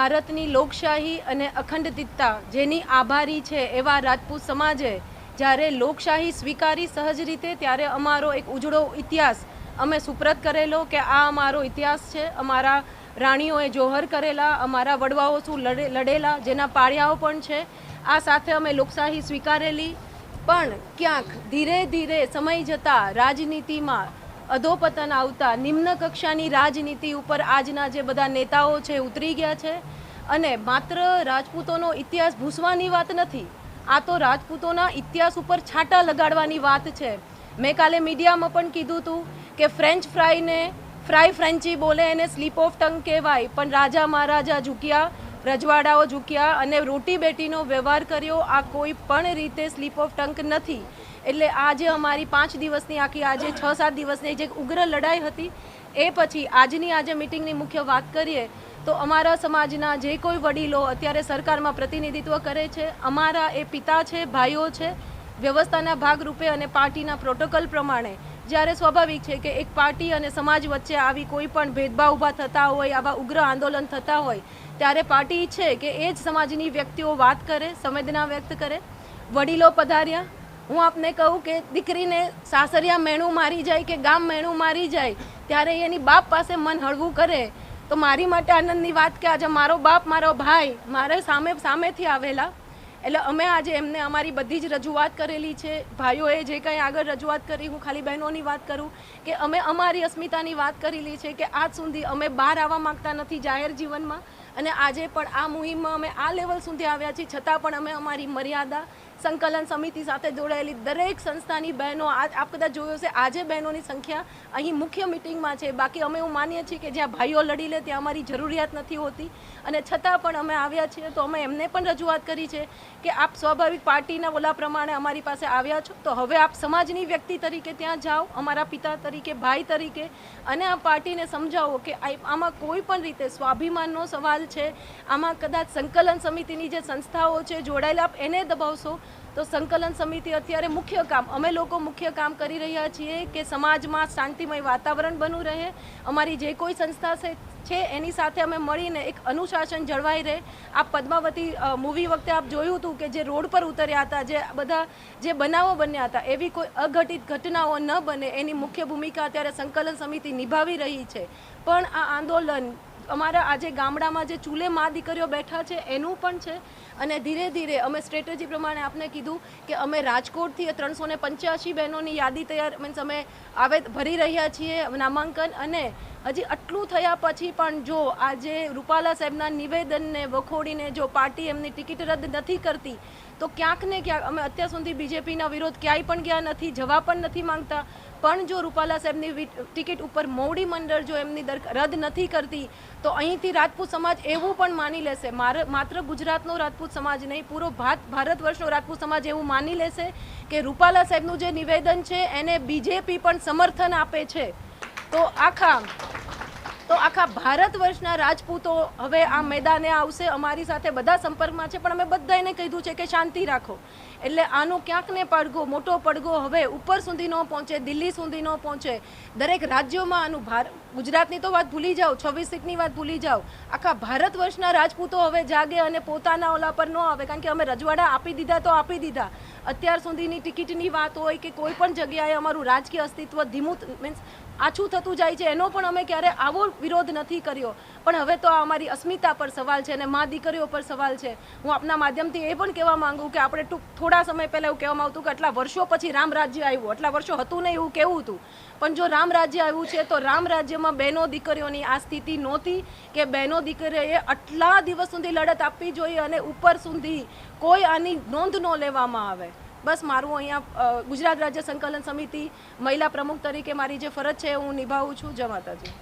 ભારતની લોકશાહી અને અખંડિતતા જેની આભારી છે એવા રાજપૂત સમાજે, જ્યારે લોકશાહી સ્વીકારી સહજ રીતે, ત્યારે અમારો એક ઉજળો ઇતિહાસ. અમે સુપ્રત કરેલો કે આ અમારો ઇતિહાસ છે. અમારા રાણીઓએ જોહર કરેલા, અમારા વડવાઓ શું લડે, લડેલા, જેના પાળિયાઓ પણ છે. આ સાથે અમે લોકશાહી સ્વીકારેલી. પણ ક્યાંક ધીરે ધીરે સમય જતાં રાજનીતિમાં અધોપતન આવતા નિમ્ન કક્ષાની રાજનીતિ ઉપર આજના જે બધા નેતાઓ છે, ઉતરી ગયા છે અને માત્ર રાજપૂતોનો ઇતિહાસ ભૂસવાની વાત નથી, આ તો રાજપૂતોના ઇતિહાસ ઉપર છાંટા લગાડવાની વાત છે. મેં કાલે મીડિયામાં પણ કીધું હતું કે ફ્રેન્ચ ફ્રાઈને ફ્રાય ફ્રેન્ચી બોલે એને સ્લીપ ઓફ ટંગ કહેવાય, પણ રાજા મહારાજા ઝૂક્યા રજવાડાઓ ઝૂક્યા અને રોટી બેટીનો વ્યવહાર કર્યો. આ કોઈ પણ રીતે સ્લીપ ઓફ ટંક નથી. એટલે આજે અમારી પાંચ દિવસની આખી, આજે છ સાત દિવસની જે ઉગ્ર લડાઈ હતી, એ પછી આજની આજે મિટિંગની મુખ્ય વાત કરીએ, તો અમારા સમાજના જે કોઈ વડીલો અત્યારે સરકારમાં પ્રતિનિધિત્વ કરે છે, અમારા એ પિતા છે, ભાઈઓ છે, વ્યવસ્થાના ભાગરૂપે અને પાર્ટીના પ્રોટોકોલ પ્રમાણે જ્યારે સ્વાભાવિક છે કે એક પાર્ટી અને સમાજ વચ્ચે આવી કોઈ પણ ભેદભાવ ઊભા થતા હોય, આવા ઉગ્ર આંદોલન થતા હોય, ત્યારે પાર્ટી ઈચ્છે કે એ જ સમાજની વ્યક્તિઓ વાત કરે, સંવેદના વ્યક્ત કરે? વડીલો પધાર્યા. હું આપને કહું કે દીકરીને સાસરિયા મેણું મારી જાય કે ગામ મેણું મારી જાય, ત્યારે એની બાપ પાસે મન હળવું કરે. તો મારી માટે આનંદની વાત કે આજે મારો બાપ, મારો ભાઈ મારે સામે સામેથી આવેલા. એટલે અમે આજે એમને અમારી બધી જ રજૂઆત કરેલી છે. ભાઈઓએ જે કંઈ આગળ રજૂઆત કરી, હું ખાલી બહેનોની વાત કરું કે અમે અમારી અસ્મિતાની વાત કરેલી છે કે આજ સુધી અમે બહાર આવવા માંગતા નથી જાહેર જીવનમાં. અને આજે પણ આ મુહિમમાં અમે આ લેવલ સુધી આવ્યા છીએ. છતાં પણ અમે અમારી મર્યાદા સંકલન સમિતિ સાથે જોડાયેલી દરેક સંસ્થાની બહેનો આજ આપ કદાચ જોયો છે આજે બહેનોની સંખ્યા અહીં મુખ્ય મિટિંગમાં છે. બાકી અમે એવું માનીએ છીએ કે જ્યાં ભાઈઓ લડી લે ત્યાં અમારી જરૂરિયાત નથી હોતી. અને છતાં પણ અમે આવ્યા છીએ તો અમે એમને પણ રજૂઆત કરી છે કે આપ સ્વાભાવિક પાર્ટીના ઓલા પ્રમાણે અમારી પાસે આવ્યા છો. તો હવે આપ સમાજની વ્યક્તિ તરીકે ત્યાં જાઓ, અમારા પિતા તરીકે, ભાઈ તરીકે, અને આ પાર્ટીને સમજાવો કે આમાં કોઈ પણ રીતે સ્વાભિમાનનો સવાલ છે. આમાં કદાચ સંકલન સમિતિની જે સંસ્થાઓ છે જોડાયેલા, આપ એને દબાવશો તો સંકલન સમિતિ અત્યારે મુખ્ય કામ, અમે લોકો મુખ્ય કામ કરી રહ્યા છીએ કે સમાજમાં શાંતિમય વાતાવરણ બનવું રહે. અમારી જે કોઈ સંસ્થા છે એની સાથે અમે મળીને એક અનુશાસન જળવાઈ રહે. આ પદ્માવતી મૂવી વખતે આપ જોયું હતું કે જે રોડ પર ઉતર્યા હતા, જે બધા, જે બનાવો બન્યા હતા, એવી કોઈ અઘટિત ઘટનાઓ ન બને, એની મુખ્ય ભૂમિકા અત્યારે સંકલન સમિતિ નિભાવી રહી છે. પણ આ આંદોલન અમારા આજે ગામડામાં જે ચૂલે મા દીકરીઓ બેઠા છે, એનું પણ છે. અને ધીરે ધીરે અમે સ્ટ્રેટેજી પ્રમાણે આપને કીધું કે અમે રાજકોટથી ત્રણસો ને પંચ્યાસી બહેનોની યાદી તૈયાર મીન્સ અમે આવે ભરી રહ્યા છીએ નામાંકન. અને હજી આટલું થયા પછી પણ જો આજે રૂપાલા સાહેબના નિવેદનને વખોડીને જો પાર્ટી એમની ટિકિટ રદ નથી કરતી તો ક્યાંક ને ક્યાંક, અમે અત્યાર સુધી બીજેપીના વિરોધ ક્યાંય પણ ગયા નથી જવા પણ નથી માંગતા. પણ જો રૂપાલા સાહેબની ટિકિટ ઉપર મોવડી મંડળ જો એમની રદ નથી કરતી, તો અહીંથી રાજપૂત સમાજ એવું પણ માની લેશે. માત્ર ગુજરાતનો રાજપૂત સમાજ નહીં, પૂરો ભારત વર્ષનો રાજપૂત સમાજ એવું માની લેશે કે રૂપાલા સાહેબનું જે નિવેદન છે, એને બીજેપી પણ સમર્થન આપે છે. તો આખા તો આખા ભારત વર્ષના રાજપૂતો હવે આ મેદાને આવશે, અમારી સાથે બધા સંપર્કમાં છે, પણ અમે બધાને કીધું છે કે શાંતિ રાખો. એટલે આનો ક્યાંક ને પડઘો, મોટો પડઘો હવે ઉપર સુધી ન પહોંચે, દિલ્હી સુધી ન પહોંચે. દરેક રાજ્યોમાં આનું ભાર, ગુજરાતની તો વાત ભૂલી જાઓ, છવ્વીસ સીટની વાત ભૂલી જાઓ. આખા ભારત વર્ષના રાજપૂતો હવે જાગે અને પોતાના ઓલા પર ન આવે, કારણ કે અમે રજવાડા આપી દીધા તો આપી દીધા. અત્યાર સુધીની ટિકિટની વાત હોય કે કોઈ પણ જગ્યાએ અમારું રાજકીય અસ્તિત્વ ધીમું, મીન્સ આછું થતું જાય છે. એનો પણ અમે ક્યારે આવો વિરોધ નથી કર્યો. પણ હવે તો આ અમારી અસ્મિતા પર સવાલ છે અને મા દીકરીઓ પર સવાલ છે. હું આપના માધ્યમથી એ પણ કહેવા માંગુ કે આપણે ટૂંક થોડા સમય પહેલાં એવું કહેવામાં આવતું કે આટલા વર્ષો પછી રામ રાજ્ય આવ્યું. આટલા વર્ષો હતું નહીં એવું કેવું હતું. પણ જો રામ રાજ્ય આવ્યું છે તો રામ રાજ્યમાં બહેનો દીકરીઓની આ સ્થિતિ નહોતી કે બહેનો દીકરીઓએ આટલા દિવસ સુધી લડત આપવી જોઈએ અને ઉપર સુધી કોઈ આની નોંધ ન લેવામાં આવે. બસ મારું અહીંયા ગુજરાત રાજ્ય સંકલન સમિતિ મહિલા પ્રમુખ તરીકે મારી જે ફરજ છે, હું નિભાવું છું. જય માતાજી.